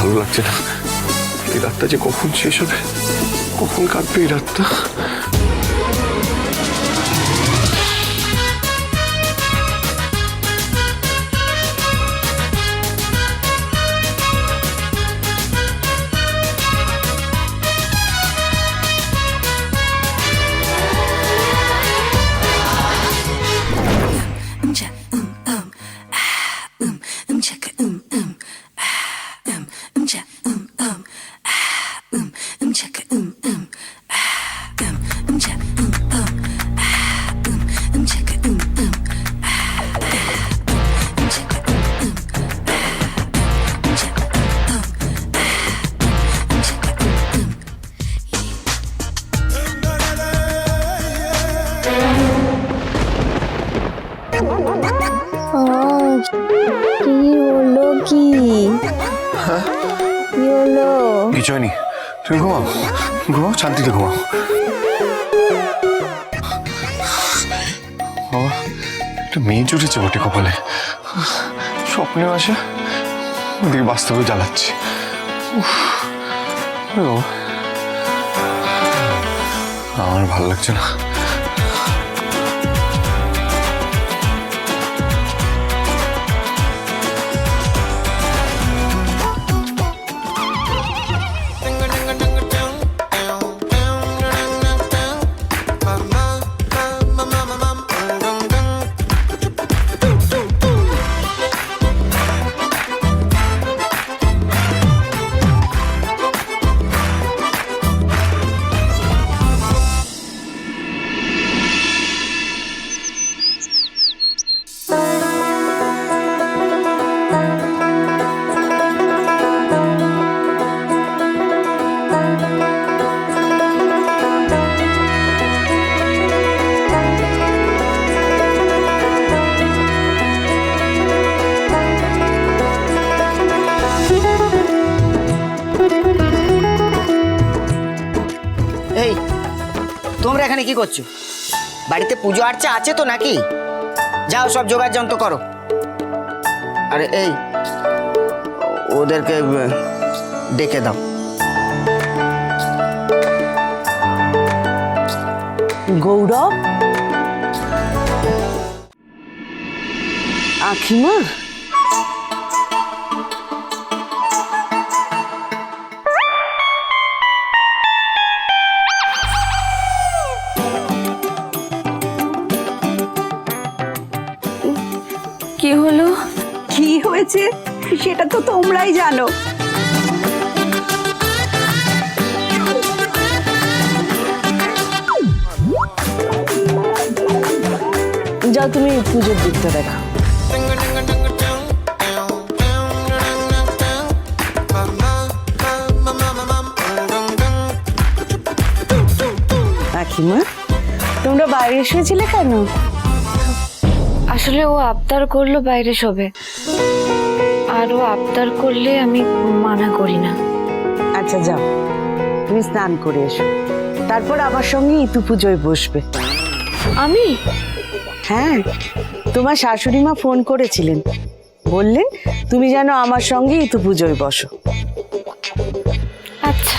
ভালো লাগছে না। এই রাতটা যে কখন শেষ হবে? কখন কাটবে এই রাতটা? কি? কি হলো? কিছু হয়নি তুমি ঘুমাও। ঘুমাও, শান্তিতে ঘুমাও। বাবা, একটা মেয়ে জুটেছে বটে কপালে। স্বপ্নে আসে, ওদিকে বাস্তবে জ্বালাচ্ছে। আমার ভালো লাগছে না। তোমরা এখানে কি করছ? বাড়িতে পুজো আর্চা আছে তো নাকি? যাও, সব জোগাড় যন্ত্র করো। আরে, এই, ওদেরকে ডেকে দাও। গৌরব? আখিমা? হলো? কি হয়েছে? সেটা তো তোমরাই জানো। যাও তুমি পুজোর দিকটা দেখো আখিমা তোমরা বাইরে এসেছিলে কেন? আসলে ও আবদার করল বাইরে শোবে আর ও আবদার করলে আমি মানা করি না। আচ্ছা যাও। তুমি স্নান করে এসো। তারপর আমার সঙ্গে ইতু পুজোয় বসবে। আমি? হ্যাঁ তোমার শাশুড়ি মা ফোন করেছিলেন। বললেন তুমি যেন আমার সঙ্গে ইতু পুজোয় বসো। আচ্ছা।